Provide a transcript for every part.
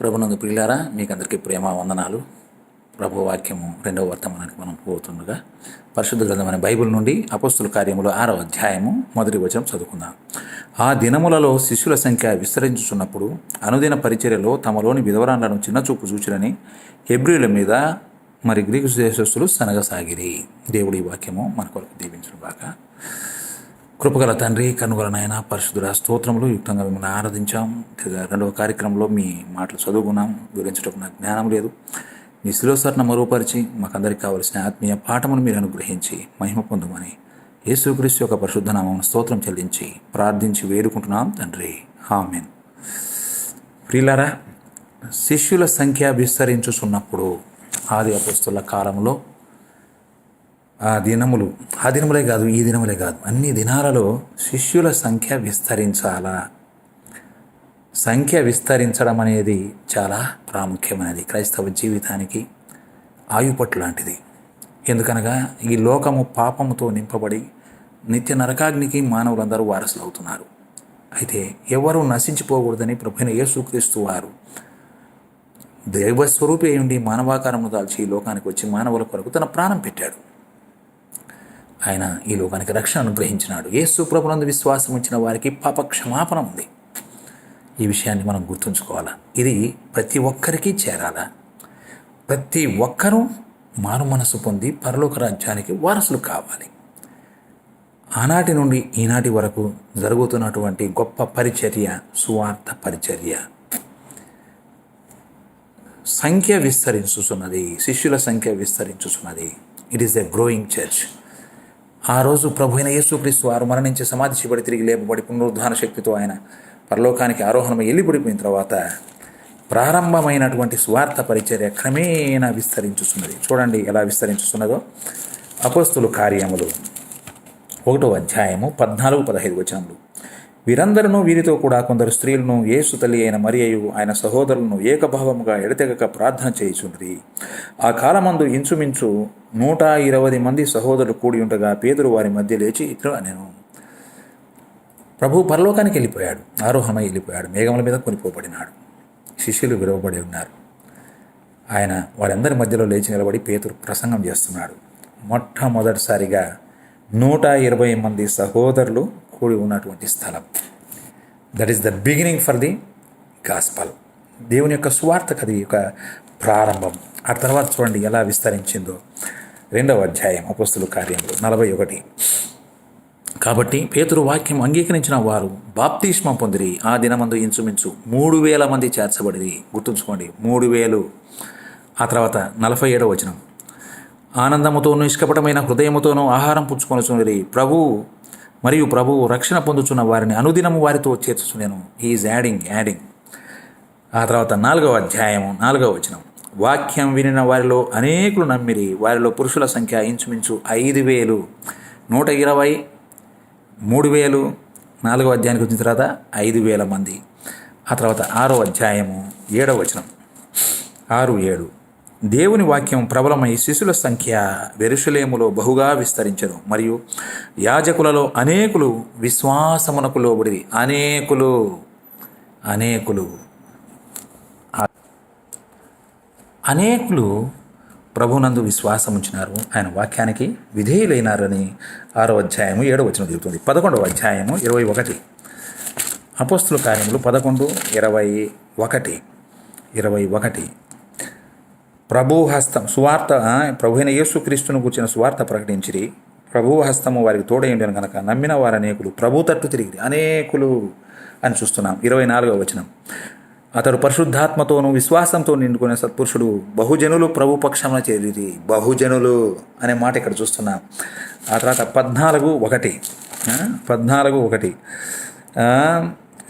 ప్రభునందు ప్రియులారా మీకు అందరికీ ప్రేమ వందనాలు. ప్రభు వాక్యము రెండవ వర్తమానానికి మనం పోతుండగా పరిశుద్ధ గ్రంథమైన బైబిల్ నుండి అపస్తుల కార్యములు ఆరవ అధ్యాయము మొదటి వచనం చదువుకుందాం. ఆ దినములలో శిష్యుల సంఖ్య విస్తరించుచున్నప్పుడు అనుదిన పరిచర్యలో తమలోని విధవరాలను చిన్నచూపు చూచిరని హెబ్రిల మీద మరి గ్రీకు దేశస్తులు సనగసాగిరి. దేవుడి వాక్యము మన కొరకు దీవించును బాగా కృపగల తండ్రి కనుగల నాయన పరిశుద్ధుల స్తోత్రములు యుక్తంగా మిమ్మల్ని ఆరాధించాం. రెండవ కార్యక్రమంలో మీ మాటలు చదువుకున్నాం. వివరించడం నాకు జ్ఞానం లేదు. మీ శిలోసరణ మరోపరిచి మాకందరికి కావలసిన ఆత్మీయ పాఠమును మీరు అనుగ్రహించి మహిమ పొందమని యేసుక్రీస్తు యొక్క పరిశుద్ధ నామం స్తోత్రం చెల్లించి ప్రార్థించి వేడుకుంటున్నాం తండ్రి. హామెన్ ప్రియులారా శిష్యుల సంఖ్య విస్తరించుచున్నప్పుడు ఆది అపస్తుల కాలంలో ఆ దినములు ఆ దినములే కాదు ఈ దినములే కాదు. అన్ని దినాలలో శిష్యుల సంఖ్య విస్తరించాలా? సంఖ్య విస్తరించడం అనేది చాలా ప్రాముఖ్యమైనది క్రైస్తవ జీవితానికి ఆయుపట్టు లాంటిది. ఎందుకనగా ఈ లోకము పాపముతో నింపబడి నిత్య నరకాగ్నికి మానవులందరూ వారసులు అవుతున్నారు అయితే ఎవరు నశించిపోకూడదని ప్రభుని యేసుక్రీస్తు వారు దైవస్వరూపి ఉండి మానవాకారము దాల్చి ఈ లోకానికి వచ్చి మానవుల కొరకు తన ప్రాణం పెట్టాడు. ఆయన ఈ లోకానికి రక్షణ అనుగ్రహించినాడు. ఏ సుప్రభునందు విశ్వాసం ఉంచిన వారికి పాప క్షమాపణ ఉంది. ఈ విషయాన్ని మనం గుర్తుంచుకోవాలా? ఇది ప్రతి ఒక్కరికి చేరాలా? ప్రతి ఒక్కరూ మారు మనసు పొంది పరలోక రాజ్యానికి వారసులు కావాలి. ఆనాటి నుండి ఈనాటి వరకు జరుగుతున్నటువంటి గొప్ప పరిచర్య సువార్త పరిచర్య. సంఖ్య విస్తరించుచున్నది శిష్యుల సంఖ్య విస్తరించుచున్నది. It is a growing church ఆ రోజు ప్రభు అయిన యేసుక్రీస్తు వారు మరణించి సమాధి చేయబడి తిరిగి లేపబడి పునరుద్ధాన శక్తితో ఆయన పరలోకానికి ఆరోహణమై వెళ్ళిపడిపోయిన తర్వాత ప్రారంభమైనటువంటి స్వార్థ పరిచర్య క్రమేణా విస్తరించుతున్నది చూడండి ఎలా విస్తరించుతున్నదో అపోస్తులు కార్యములు ఒకటో అధ్యాయము పద్నాలుగు పదహైదు వచనములు. వీరందరూ వీరితో కూడా కొందరు స్త్రీలను యేసు తల్లి అయిన మరియు ఆయన సహోదరులను ఏకభావముగా ఎడతెగక ప్రార్థన చేయుచుండ్రి. ఆ కాలమందు ఇంచుమించు నూట ఇరవై మంది సహోదరులు కూడి ఉండగా పేదరు వారి మధ్య లేచి ఇట్లా నేను ప్రభు పరలోకానికి వెళ్ళిపోయాడు. ఆరోహణమై వెళ్ళిపోయాడు. మేఘముల మీద కొనిపోబడినాడు. శిష్యులు విలువబడి ఉన్నారు. ఆయన వారందరి మధ్యలో లేచి నిలబడి పేతురు ప్రసంగం చేస్తున్నాడు. మొట్టమొదటిసారిగా నూట ఇరవై మంది సహోదరులు కూడి ఉన్నటువంటి స్థలం. That is the beginning for the gospel దేవుని యొక్క స్వార్థకు అది ఒక ప్రారంభం. ఆ తర్వాత చూడండి ఎలా విస్తరించిందో. రెండవ అధ్యాయం అపస్తుల కార్యంలో నలభై ఒకటి. కాబట్టి పేతురు వాక్యం అంగీకరించిన వారు బాప్తిష్మం పొందిరి. ఆ దినమందు ఇంచుమించు మూడు వేల మంది చేర్చబడిది గుర్తుంచుకోండి మూడు వేలు. ఆ తర్వాత నలభై ఏడవ వచనం. ఆనందముతోనూ ఇష్టపటమైన హృదయముతోనూ ఆహారం పుచ్చుకొని చూడరి ప్రభు మరియు ప్రభువు రక్షణ పొందుచున్న వారిని అనుదినము వారితో చేర్చుచునేను ఈజ్ యాడింగ్ యాడింగ్ ఆ తర్వాత నాలుగవ అధ్యాయము నాలుగవ వచనం. వాక్యం వినిన వారిలో అనేకులు నమ్మిరి వారిలో పురుషుల సంఖ్య ఇంచుమించు ఐదు వేలు. నూట ఇరవై మూడు వేలు. నాలుగవ అధ్యాయానికి వచ్చిన తర్వాత ఐదు వేల మంది. ఆ తర్వాత ఆరో అధ్యాయము ఏడవ వచనం. ఆరు ఏడు. దేవుని వాక్యం ప్రబలమై శిశుల సంఖ్య వెరుషులేములో బహుగా విస్తరించను. మరియు యాజకులలో అనేకులు విశ్వాసమునకు లోబడిరి. అనేకులు అనేకులు. అనేకులు ప్రభునందు విశ్వాసం ఉంచినారు ఆయన వాక్యానికి విధేయులైనారని ఆరో అధ్యాయము ఏడవ వచనం చెబుతుంది. పదకొండవ అధ్యాయము ఇరవై ఒకటి. అపోస్తుల కార్యములు పదకొండు ఇరవై ఒకటి. ఇరవై ఒకటి. ప్రభుహస్తం సువార్త ప్రభుైన యేసుక్రీస్తును కూర్చిన సువార్త ప్రకటించిరి. ప్రభుహస్తము వారికి వారికి తోడైండను కనుక నమ్మిన వారు అనేకులు ప్రభు తట్టు తిరిగి అనేకులు అని చూస్తున్నాం. ఇరవై నాలుగవ వచనం. అతడు పరిశుద్ధాత్మతోనూ విశ్వాసంతో నిండుకునే సత్పురుషుడు బహుజనులు ప్రభు చేరిది బహుజనులు అనే మాట ఇక్కడ చూస్తున్నాం. ఆ తర్వాత పద్నాలుగు ఒకటి. పద్నాలుగు ఒకటి.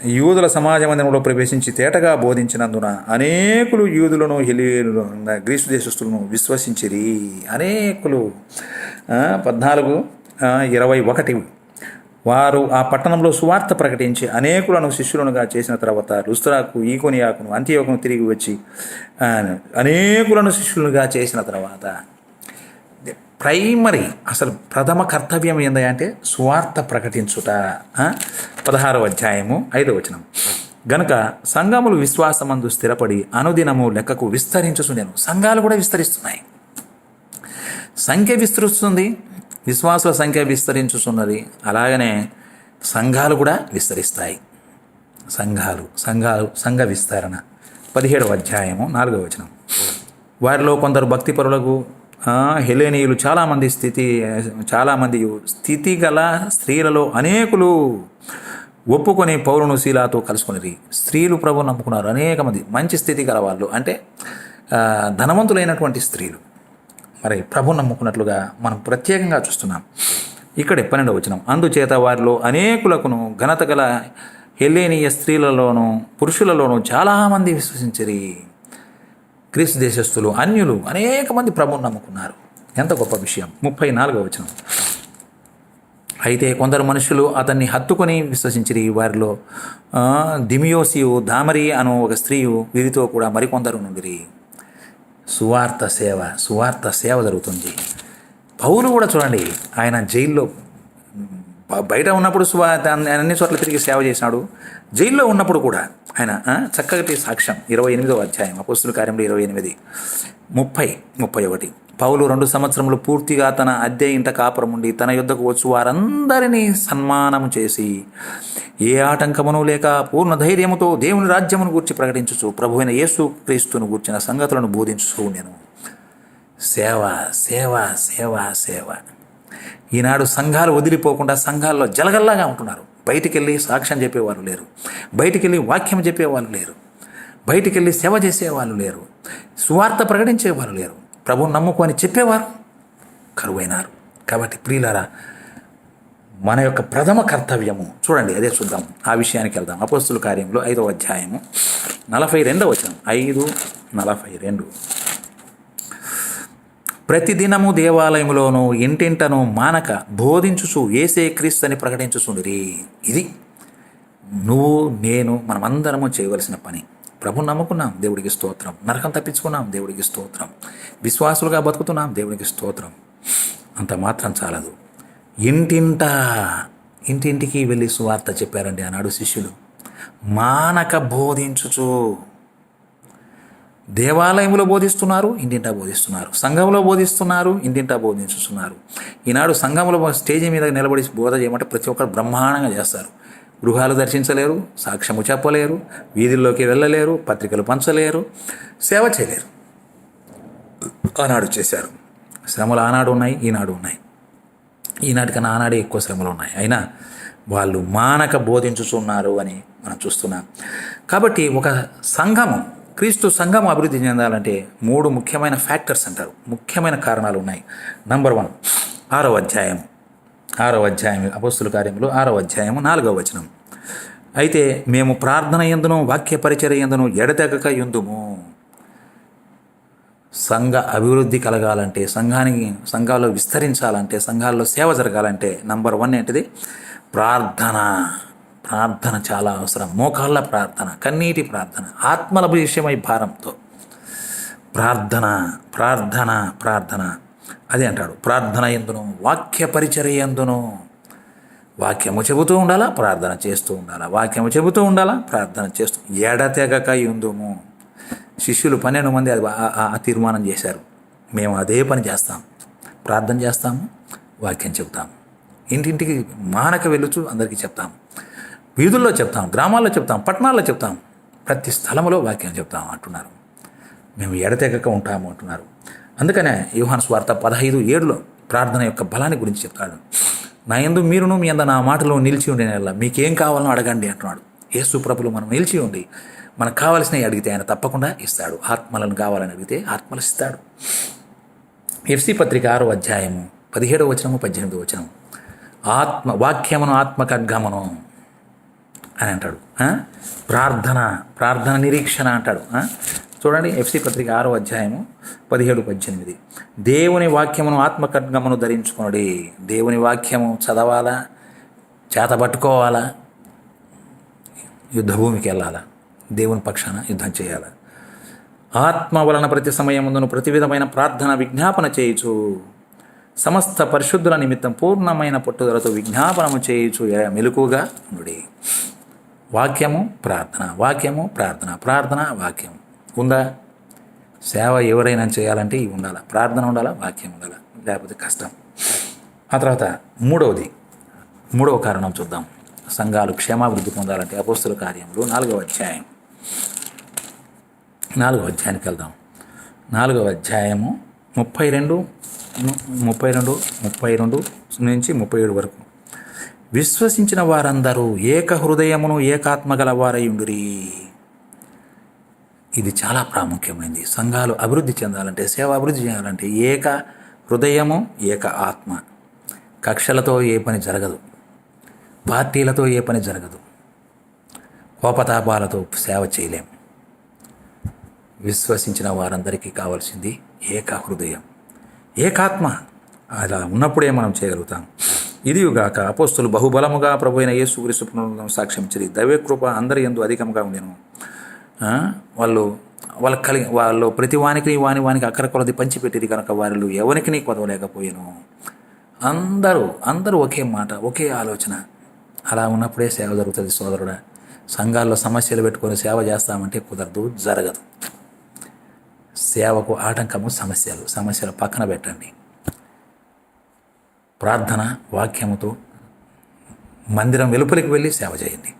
యూదుల సమాజ మందిరంలో ప్రవేశించి తేటగా బోధించినందున అనేకులు యూదులను హెలీయులను గ్రీసు దేశస్తులను విశ్వసించిరి. అనేకులు. పద్నాలుగు ఇరవై ఒకటి. వారు ఆ పట్టణంలో సువార్త ప్రకటించి అనేకులను శిష్యులనుగా చేసిన తర్వాత లుస్త్రాకు ఈకొనియాకును అంత్యోకును తిరిగి వచ్చి అనేకులను శిష్యులుగా చేసిన తర్వాత ప్రైమరీ అసలు ప్రథమ కర్తవ్యం ఏంది అంటే స్వార్థ ప్రకటించుట ఆ? పదహారవ అధ్యాయము ఐదవ వచనం. గనుక సంఘములు విశ్వాసమందు స్థిరపడి అనుదినము లెక్కకు విస్తరించుచుండెను. సంఘాలు కూడా విస్తరిస్తున్నాయి. సంఖ్య విస్తరిస్తుంది విశ్వాసుల సంఖ్య విస్తరించుతున్నది అలాగనే సంఘాలు కూడా విస్తరిస్తాయి. సంఘాలు సంఘాలు సంఘ విస్తరణ. పదిహేడవ అధ్యాయము నాలుగవ వచనం. వారిలో కొందరు భక్తిపరులకు హెలేనీయులు చాలామంది స్థితి చాలామంది స్థితి గల స్త్రీలలో అనేకులు ఒప్పుకొని పౌరును శీలాతో కలుసుకుని స్త్రీలు ప్రభు నమ్ముకున్నారు అనేక మంది. మంచి స్థితి గల వాళ్ళు. అంటే ధనవంతులైనటువంటి స్త్రీలు. మరి ప్రభు నమ్ముకున్నట్లుగా మనం ప్రత్యేకంగా చూస్తున్నాం. ఇక్కడే పన్నెండవ వచనం. అందుచేత వారిలో అనేకులకును ఘనత గల హెల్లేనీయ స్త్రీలలోనూ పురుషులలోనూ చాలామంది విశ్వసించరి. క్రీస్తు దేశస్థులు అన్యులు అనేక మంది ప్రభుని నమ్ముకున్నారు. ఎంత గొప్ప విషయం. ముప్పై నాలుగవ వచనం. అయితే కొందరు మనుషులు అతన్ని హత్తుకొని విశ్వసించిరి. వారిలో దిమియోసియు దామరి అను ఒక స్త్రీయు వీరితో కూడా మరికొందరు నుండిరి. సువార్త సేవ సువార్త సేవ జరుగుతుంది. పౌలు కూడా చూడండి ఆయన జైల్లో బయట ఉన్నప్పుడు సువా అన్ని చోట్ల తిరిగి సేవ చేసినాడు. జైల్లో ఉన్నప్పుడు కూడా ఆయన చక్కటి సాక్ష్యం. ఇరవై ఎనిమిదవ అధ్యాయం అపోస్తుల కార్యంలో ఇరవై ఎనిమిది. ముప్పై ముప్పై ఒకటి. పౌలు రెండు సంవత్సరములు పూర్తిగా తన అద్దె ఇంట కాపురం ఉండి తన యుద్ధకు వచ్చు వారందరినీ సన్మానం చేసి ఏ ఆటంకమును లేక పూర్ణ ధైర్యముతో దేవుని రాజ్యమును గూర్చి ప్రకటించుచు ప్రభువైన యేసు క్రీస్తును గూర్చిన సంగతులను బోధించు నేను సేవ సేవ సేవ సేవ. ఈనాడు సంఘాలు వదిలిపోకుండా సంఘాల్లో జలగల్లాగా ఉంటున్నారు. బయటికి వెళ్ళి సాక్ష్యం చెప్పేవారు లేరు. బయటికి వెళ్ళి వాక్యం చెప్పేవాళ్ళు లేరు. బయటికి వెళ్ళి సేవ చేసేవాళ్ళు లేరు. సువార్త ప్రకటించేవారు లేరు. ప్రభు నమ్ముకొని చెప్పేవారు కరువైనారు. కాబట్టి ప్రియులారా మన యొక్క ప్రథమ కర్తవ్యము చూడండి అదే చూద్దాం. ఆ విషయానికి వెళ్దాం. అపోస్తుల కార్యంలో ఐదవ అధ్యాయము నలభై రెండవ వచనం. ఐదు నలభై రెండు. ప్రతిదినము దేవాలయములోను ఇంటింటను మానక బోధించుచు ఏసే క్రీస్తు అని ప్రకటించుచుండిరి. ఇది నువ్వు నేను మనమందరము చేయవలసిన పని. ప్రభు నమ్ముకున్నాం దేవుడికి స్తోత్రం. నరకం తప్పించుకున్నాం దేవుడికి స్తోత్రం. విశ్వాసులుగా బతుకుతున్నాం దేవుడికి స్తోత్రం. అంత మాత్రం చాలదు. ఇంటింట ఇంటింటికి వెళ్ళి సువార్త చెప్పారండి ఆనాడు శిష్యులు. మానక బోధించుచు. దేవాలయంలో బోధిస్తున్నారు ఇంటింటా బోధిస్తున్నారు. సంఘంలో బోధిస్తున్నారు ఇంటింటా బోధించుతున్నారు ఈనాడు సంఘంలో స్టేజ్ మీద నిలబడి బోధ చేయమంటే ప్రతి ఒక్కరు బ్రహ్మాండంగా చేస్తారు. గృహాలు దర్శించలేరు సాక్ష్యము చెప్పలేరు వీధుల్లోకి వెళ్ళలేరు పత్రికలు పంచలేరు సేవ చేయలేరు. ఆనాడు చేశారు. శ్రమలు ఆనాడు ఉన్నాయి ఈనాడు ఉన్నాయి. ఈనాటికన్నా ఆనాడే ఎక్కువ శ్రమలు ఉన్నాయి. అయినా వాళ్ళు మానక బోధించుతున్నారు అని మనం చూస్తున్నాం. కాబట్టి ఒక సంఘము క్రీస్తు సంఘం అభివృద్ధి చెందాలంటే మూడు ముఖ్యమైన ఫ్యాక్టర్స్ అంటారు. ముఖ్యమైన కారణాలు ఉన్నాయి. నంబర్ వన్ ఆరో అధ్యాయం. ఆరో అధ్యాయం అపస్తుల కార్యములు ఆరో అధ్యాయము నాలుగవ వచనం. అయితే మేము ప్రార్థన ఎందును వాక్య పరిచయ ఎందును ఎడతెగక ఎందుము? సంఘ అభివృద్ధి కలగాలంటే సంఘానికి సంఘాల్లో విస్తరించాలంటే సంఘాల్లో సేవ జరగాలంటే నంబర్ వన్ ఏంటిది? ప్రార్థన. ప్రార్థన చాలా అవసరం. మోకాళ్ళ ప్రార్థన కన్నీటి ప్రార్థన ఆత్మల విషయమై భారంతో. ప్రార్థన ప్రార్థన ప్రార్థన. అదే అంటాడు ప్రార్థన ఎందును వాక్య పరిచర్య ఎందును. వాక్యము చెబుతూ ఉండాలా ప్రార్థన చేస్తూ ఉండాలా? వాక్యము చెబుతూ ఉండాలా ప్రార్థన చేస్తూ ఎడతెగక ఎందుము శిష్యులు పన్నెండు మంది అది ఆ- తీర్మానం చేశారు. మేము అదే పని చేస్తాం. ప్రార్థన చేస్తాము వాక్యం చెబుతాము. ఇంటింటికి మానక వెళ్ళుచు అందరికీ చెప్తాము. వీధుల్లో చెప్తాం గ్రామాల్లో చెప్తాం పట్టణాల్లో చెప్తాం ప్రతి స్థలంలో వాక్యం చెప్తాం అంటున్నారు. మేము ఎడతెగక ఉంటాము అంటున్నారు. అందుకనే యోహాను స్వార్థ పదహైదు ఏడులో ప్రార్థన యొక్క బలాన్ని గురించి చెప్తాడు. నా ఎందు మీరును మీ అంద నా మాటలో నిలిచి ఉండే మీకేం కావాలో అడగండి అంటున్నాడు. యేసు ప్రభులు మనం నిలిచి ఉండి మనకు కావాల్సినవి అడిగితే ఆయన తప్పకుండా ఇస్తాడు. ఆత్మలను కావాలని అడిగితే ఆత్మలు ఇస్తాడు. ఎఫ్సి పత్రిక ఆరో అధ్యాయము పదిహేడవ వచనము పద్దెనిమిదో వచనం ఆత్మ వాక్యమును ఆత్మ ఖడ్గమును అని అంటాడు. ప్రార్థన ప్రార్థన నిరీక్షణ అంటాడు. చూడండి ఎఫ్సి పత్రిక ఆరో అధ్యాయము పదిహేడు పద్దెనిమిది. దేవుని వాక్యమును ఆత్మ ఖడ్గమును దేవుని వాక్యము చదవాలా? చేత పట్టుకోవాలా? యుద్ధభూమికి వెళ్ళాలా? దేవుని పక్షాన యుద్ధం చేయాలా? ఆత్మ వలన ప్రతి సమయముందును ప్రతి విధమైన ప్రార్థన విజ్ఞాపన చేయుచు సమస్త పరిశుద్ధుల నిమిత్తం పూర్ణమైన పట్టుదలతో విజ్ఞాపనము చేయుచు మెలకుగా ఉండుడి. వాక్యము ప్రార్థన. వాక్యము ప్రార్థన. ప్రార్థన వాక్యం. ఉందా? సేవ ఎవరైనా చేయాలంటే ఇవి ఉండాలి. ప్రార్థన ఉండాలా? వాక్యం ఉండాలా? లేకపోతే కష్టం. ఆ తర్వాత మూడవది. మూడవ కారణం చూద్దాం. సంఘాలు క్షేమాభివృద్ధి పొందాలంటే అపోస్తుల కార్యములు నాలుగవ అధ్యాయం. నాలుగవ అధ్యాయానికి వెళ్దాం. నాలుగవ అధ్యాయము ముప్పై రెండు ముప్పై రెండు ముప్పై రెండు నుంచి ముప్పై ఏడు వరకు. విశ్వసించిన వారందరూ ఏక హృదయమును ఏకాత్మ గలవారయుండురి ఇది చాలా ప్రాముఖ్యమైనది సంఘాలు అభివృద్ధి చెందాలంటే సేవ అభివృద్ధి చెందాలంటే ఏక హృదయము ఏక ఆత్మ. కక్షలతో ఏ పని జరగదు. పార్టీలతో ఏ పని జరగదు. కోపతాపాలతో సేవ చేయలేం. విశ్వసించిన వారందరికీ కావాల్సింది ఏక హృదయం. ఏకాత్మ. అలా ఉన్నప్పుడే మనం చేయగలుగుతాం. ఇదియుగాక అపోస్తులు బహుబలముగా ప్రభు అయిన యేసు పునరుద్ధరణ సాక్ష్యం ఇచ్చింది దైవకృప అందరి ఎందు అధికంగా ఉండేను. వాళ్ళు వాళ్ళకి కలిగి వాళ్ళు ప్రతి వానికి వాని వానికి అక్కర కొలది పంచిపెట్టేది కనుక వారిలో ఎవరికి నీ కొదవలేకపోయాను. అందరూ అందరూ ఒకే మాట ఒకే ఆలోచన. అలా ఉన్నప్పుడే సేవ జరుగుతుంది సోదరుడా. సంఘాల్లో సమస్యలు పెట్టుకొని సేవ చేస్తామంటే కుదరదు జరగదు. సేవకు ఆటంకము సమస్యలు. సమస్యలు పక్కన పెట్టండి. ప్రార్థన వాక్యముతో మందిరం వెలుపలికి వెళ్ళి సేవ చేయండి.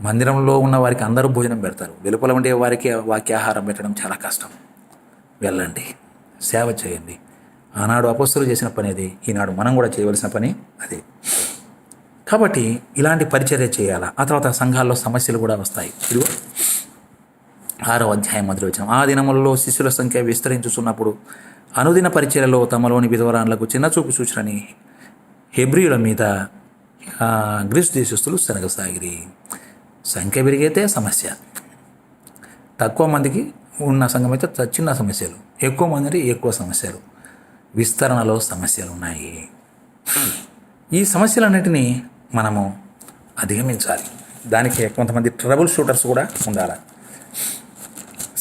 మందిరంలో ఉన్న వారికి అందరూ భోజనం పెడతారు. వెలుపల ఉండే వారికి వాక్యాహారం పెట్టడం చాలా కష్టం. వెళ్ళండి. సేవ చేయండి. ఆనాడు అపస్తులు చేసిన పని అది. ఈనాడు మనం కూడా చేయవలసిన పని అదే. కాబట్టి ఇలాంటి పరిచర్య చేయాలా? ఆ తర్వాత సంఘాల్లో సమస్యలు కూడా వస్తాయి. ఇదిగో. ఆరో అధ్యాయం మొదలు వచ్చిన ఆ దినములలో శిష్యుల సంఖ్య విస్తరించుచున్నప్పుడు అనుదిన పరిచయలో తమలోని విధవరాన్లకు చిన్నచూపు సూచనని హెబ్రియుల మీద గ్రీసు దేశస్తులు శనగసాగిరి. సంఖ్య పెరిగితే సమస్య. తక్కువ మందికి ఉన్న సంఘం అయితే చిన్న సమస్యలు. ఎక్కువ మంది ఎక్కువ సమస్యలు. విస్తరణలో సమస్యలు ఉన్నాయి. ఈ సమస్యలన్నిటినీ మనము అధిగమించాలి. దానికి కొంతమంది ట్రబుల్ షూటర్స్ కూడా ఉండాలి.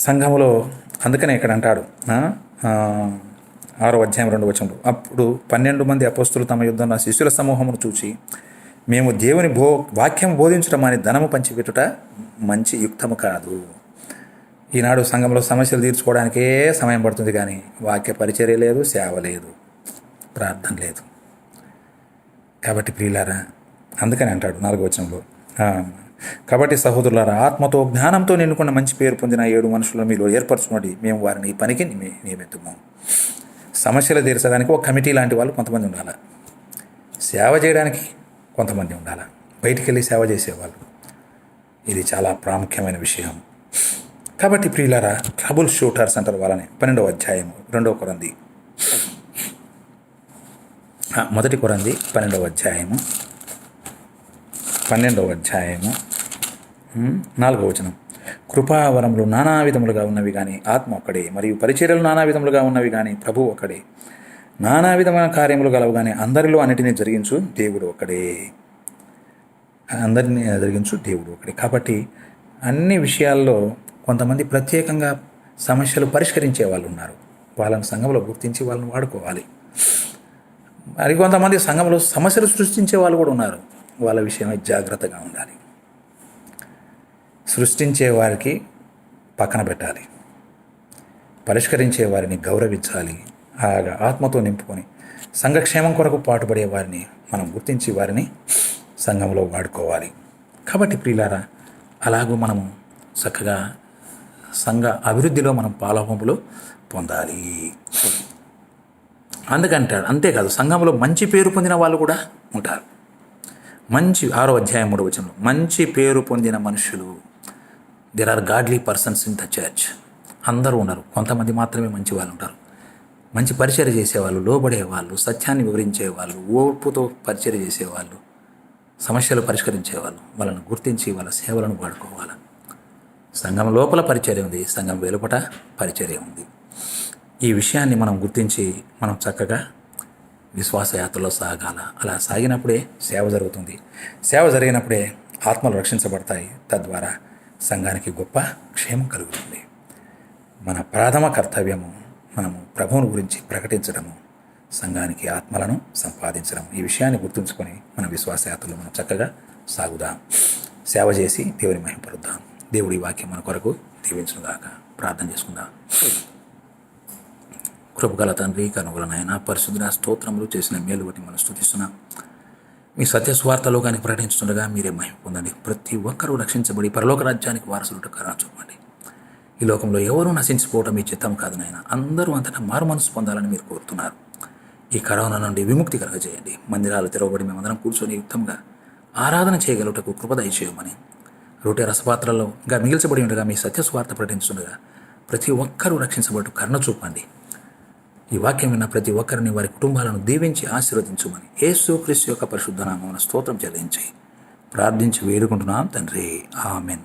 సంఘములో అందుకనే ఇక్కడ అంటాడు ఆరో అధ్యాయం రెండు వచనంలో అప్పుడు పన్నెండు మంది అపోస్తులు తమ యుద్ధంలో శిష్యుల సమూహమును చూచి మేము దేవుని బో వాక్యం బోధించడం అని ధనము పంచిపెట్టుట మంచి యుక్తము కాదు. ఈనాడు సంఘంలో సమస్యలు తీర్చుకోవడానికే సమయం పడుతుంది కానీ వాక్య పరిచర్య లేదు సేవ లేదు ప్రార్థన లేదు. కాబట్టి ప్రియులారా అందుకని అంటాడు నాలుగో వచనంలో కాబట్టి సహోదరులారా ఆత్మతో జ్ఞానంతో నిన్నుకున్న మంచి పేరు పొందిన ఏడు మనుషులు మీలో ఏర్పరచుకోండి. మేము వారిని ఈ పనికి నియమి- నియమిద్దాము సమస్యలు తీర్చడానికి ఒక కమిటీ లాంటి వాళ్ళు కొంతమంది ఉండాలి? సేవ చేయడానికి కొంతమంది ఉండాలి? బయటికి వెళ్ళి సేవ చేసేవాళ్ళు. ఇది చాలా ప్రాముఖ్యమైన విషయం. కాబట్టి ప్రియులారా ట్రబుల్ షూటర్స్ అంటారు వాళ్ళని. పన్నెండవ అధ్యాయము రెండవ కొరంది. మొదటి కొరంది పన్నెండవ అధ్యాయము. పన్నెండవ అధ్యాయము. నాలుగవ వచనం. కృపావరములు నానా విధములుగా ఉన్నవి కానీ ఆత్మ ఒక్కడే మరియు పరిచర్యలు నానా విధములుగా ఉన్నవి కానీ ప్రభు ఒక్కడే. నానా విధమైన కార్యములు గలవు కానీ అందరిలో అన్నిటినీ జరిగించు దేవుడు ఒక్కడే. అందరినీ జరిగించు దేవుడు ఒకడే కాబట్టి అన్ని విషయాల్లో కొంతమంది ప్రత్యేకంగా సమస్యలు పరిష్కరించే వాళ్ళు ఉన్నారు. వాళ్ళని సంఘంలో గుర్తించి వాళ్ళని వాడుకోవాలి. మరి కొంతమంది సంఘంలో సమస్యలు సృష్టించే వాళ్ళు కూడా ఉన్నారు. వాళ్ళ విషయమై జాగ్రత్తగా ఉండాలి. సృష్టించే వారికి పక్కన పెట్టాలి. పరిష్కరించే వారిని గౌరవించాలి. అలాగా ఆత్మతో నింపుకొని సంఘక్షేమం కొరకు పాటుపడే వారిని మనం గుర్తించి వారిని సంఘంలో వాడుకోవాలి. కాబట్టి ప్రియులారా అలాగూ మనము చక్కగా సంఘ అభివృద్ధిలో మనం పాలవంపులు పొందాలి. అందుకంటాడు అంతేకాదు సంఘంలో మంచి పేరు పొందిన వాళ్ళు కూడా ఉంటారు. మంచి ఆరో అధ్యాయం మూడు వచనంలో మంచి పేరు పొందిన మనుషులు there are godly persons in the church అందరూ ఉన్నారు. కొంతమంది మాత్రమే మంచి వాళ్ళు ఉంటారు. మంచి పరిచయం చేసేవాళ్ళు లోబడేవాళ్ళు సత్యాన్ని వివరించేవాళ్ళు ఓర్పుతో పరిచయం చేసేవాళ్ళు సమస్యలు పరిష్కరించేవాళ్ళు వాళ్ళని గుర్తించి వాళ్ళ సేవలను వాడుకోవాలి? సంఘం లోపల పరిచర్య ఉంది సంఘం వెలుపట పరిచర్య ఉంది. ఈ విషయాన్ని మనం గుర్తించి మనం చక్కగా విశ్వాసయాత్రలో సాగాల. అలా సాగినప్పుడే సేవ జరుగుతుంది. సేవ జరిగినప్పుడే ఆత్మలు రక్షించబడతాయి. తద్వారా సంఘానికి గొప్ప క్షేమం కలుగుతుంది. మన ప్రథమ కర్తవ్యము మనము ప్రభువుని గురించి ప్రకటించడము సంఘానికి ఆత్మలను సంపాదించడం. ఈ విషయాన్ని గుర్తుంచుకొని మన విశ్వాసయాత్రలో మనం చక్కగా సాగుదాం. సేవ చేసి దేవుని మహింపరుద్దాం దేవుడి వాక్యం మన కొరకు దీవించుగాక ప్రార్థన చేసుకుందాం. కృపగల తండ్రి కనుగల నాయన పరిశుద్ధ స్తోత్రములు చేసిన మేలు బట్టి మనం స్థుతిస్తున్నా మీ సత్య స్వార్థలో కానీ ప్రకటించుండగా మీరే మహిమ పొందండి. ప్రతి ఒక్కరూ రక్షించబడి పరలోక రాజ్యానికి వారసులు కరా చూపండి. ఈ లోకంలో ఎవరూ నశించిపోవటం మీ చిత్తం కాదు నాయన. అందరూ అంతటా మారు మనసు పొందాలని మీరు కోరుతున్నారు. ఈ కరోనా నుండి విముక్తి కలగజేయండి. మందిరాలు తెరవబడి మేమందరం కూర్చొని యుక్తంగా ఆరాధన చేయగలుగుటకు కృప దయచేయమని. రొట్టె రసపాత్రలో ఇంకా మిగిల్చబడి ఉండగా మీ సత్య స్వార్థ ప్రకటించుండగా ప్రతి ఒక్కరూ రక్షించబడు కరుణ చూపండి. ఈ వాక్యం విన్న ప్రతి ఒక్కరిని వారి కుటుంబాలను దీవించి ఆశీర్వదించమని యేసు క్రీస్తు యొక్క పరిశుద్ధనామం స్తోత్రం చెల్లించి ప్రార్థించి వేడుకుంటున్నాం తండ్రి. ఆమెన్.